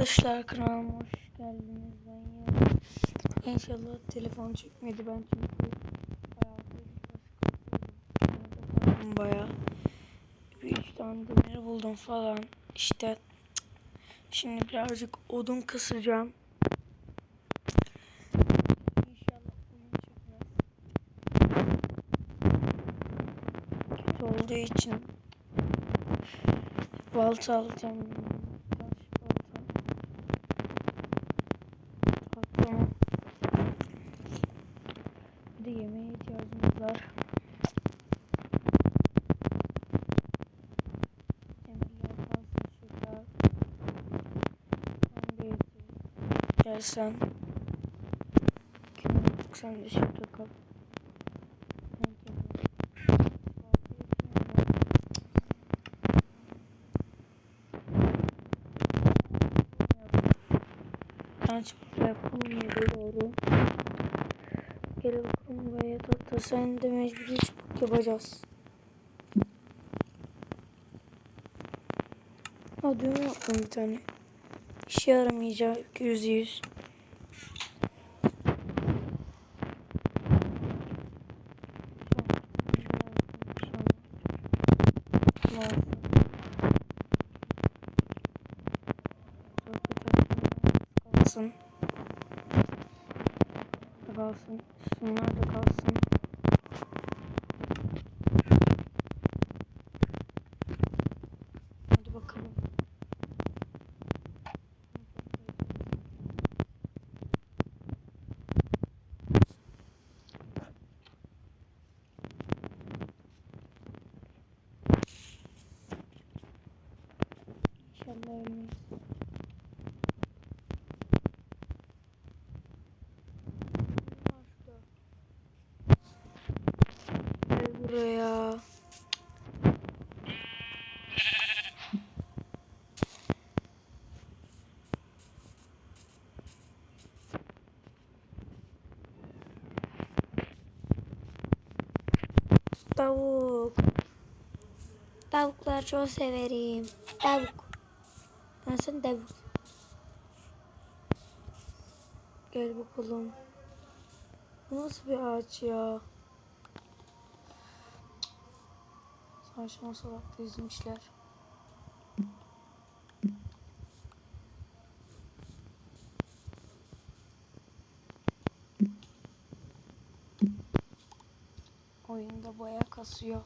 Arkadaşlar kanalıma hoş geldiniz. Ben ya. İnşallah telefon çekmedi ben çünkü bayağı bayağı bir üç tane demir buldum falan işte şimdi birazcık odun kısacağım. İnşallah oyun. Kötü olduğu için balta alacağım. Taş balta. Aklıma bir de yemeğe ihtiyacımız var. Demirler kalsın şurada. Sen de yeter. Gel sen. Kim sen de şurada kal. Ben geliyorum. Aç yapalım ya doğru. Gel bakalım buraya tatlı. Sen de mecburi yapacağız. Ha düğme yaptım bir tane. İşe yaramayacak yüz yüz. Kalsın. Kalsın. Şunlar da kalsın. Hadi bakalım. Ölmeyiz. Gel buraya. Tavuk. Tavuklar çok severim. Tavuk. Nasıl tavuk? Gel bakalım. Bu nasıl bir ağaç ya? Saçma salak dizmişler. Oyunda baya kasıyor.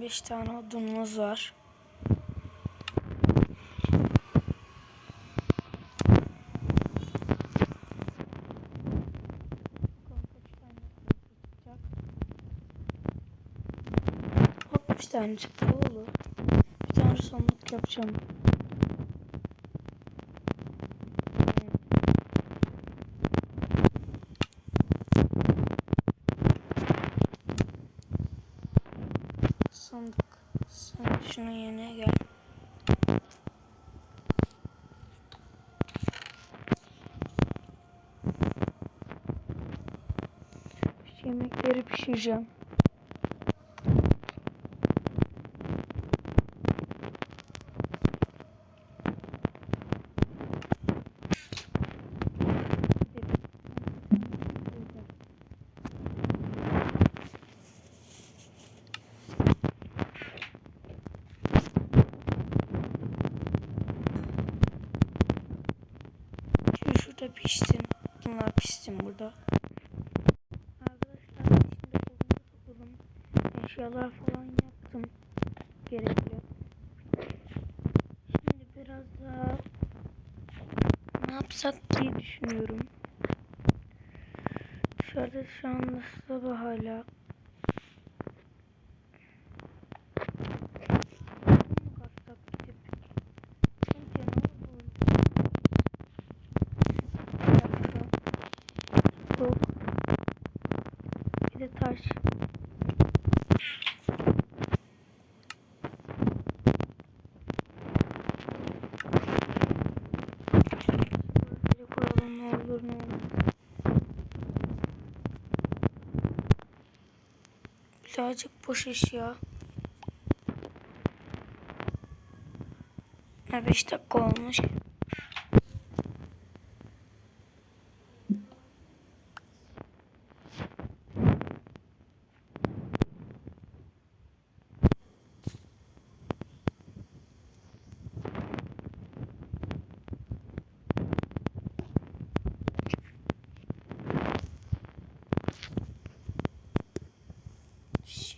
15 tane odunumuz var. Hop bir tane çıktı olur. Bir tane sandık yapacağım. Sandık. Sen şunun yerine gel. Yemekleri pişireceğim. Şimdi şurada pişsin. Bunlar pişsin burada. Arkadaşlar şimdi odunu topladım. Eşyalar falan yaptım. gerekli. Şimdi biraz daha ne yapsak diye düşünüyorum. Dışarıda şu anda sabah hala. Bunu mu katsak gidip? Bence ne olur? Bir dakika. Yok. Bir de taş. Böyle koyalım ne olur ne olmaz. Birazcık boş eşya. Ha 5 dakika olmuş.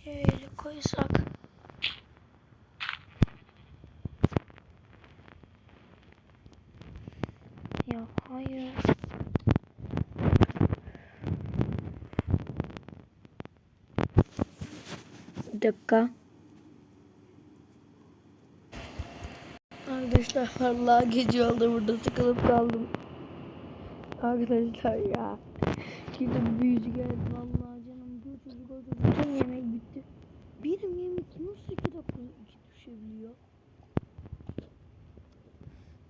Şöyle koysak. Ya hayır. Bir dakika. Arkadaşlar vallahi gece oldu burada sıkılıp kaldım. Arkadaşlar ya. Şimdi büyücü geldi vallahi canım götürdü götürdü. Bütün yemek bitti. Benim yemek nasıl iki dakika düşebiliyor?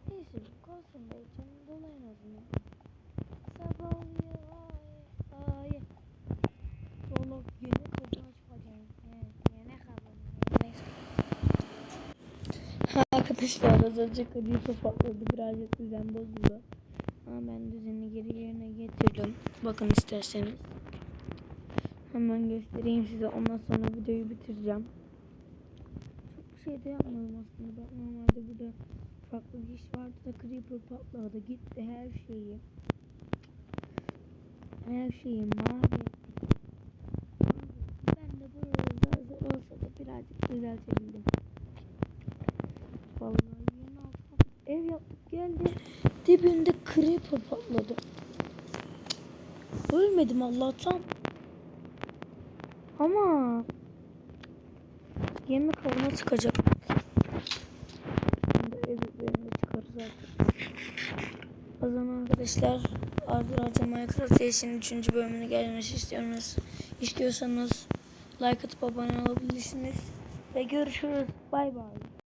Neyse kalsın be canım dolu en azından. Sabah oluyor ay ay. Sonra yeni kapı açacağım. Evet yeni. Neyse. Arkadaşlar az önce kadife patladı birazcık düzen bozuldu. Ama ben düzeni geri yerine getirdim. Bakın isterseniz. Hemen göstereyim size. Ondan sonra videoyu bitireceğim. Çok bir şey de yapmadım aslında. Bak normalde burada farklı bir iş vardı da creeper patladı. Gitti her şeyi. Her şeyi mahvetti. Ben de zar olsa da birazcık düzeltebildim. Vallahi yeni altına ev yaptık geldi. Dibinde creeper patladı. Ölmedim Allah'tan. Ama yemek avına çıkacak. Şimdi ev üzerine çıkar zaten. O zaman arkadaşlar Ardır Arca Minecraft serisinin 3. bölümünü gelmesi istiyorsanız istiyorsanız like atıp abone olabilirsiniz. Ve görüşürüz. Bay bay.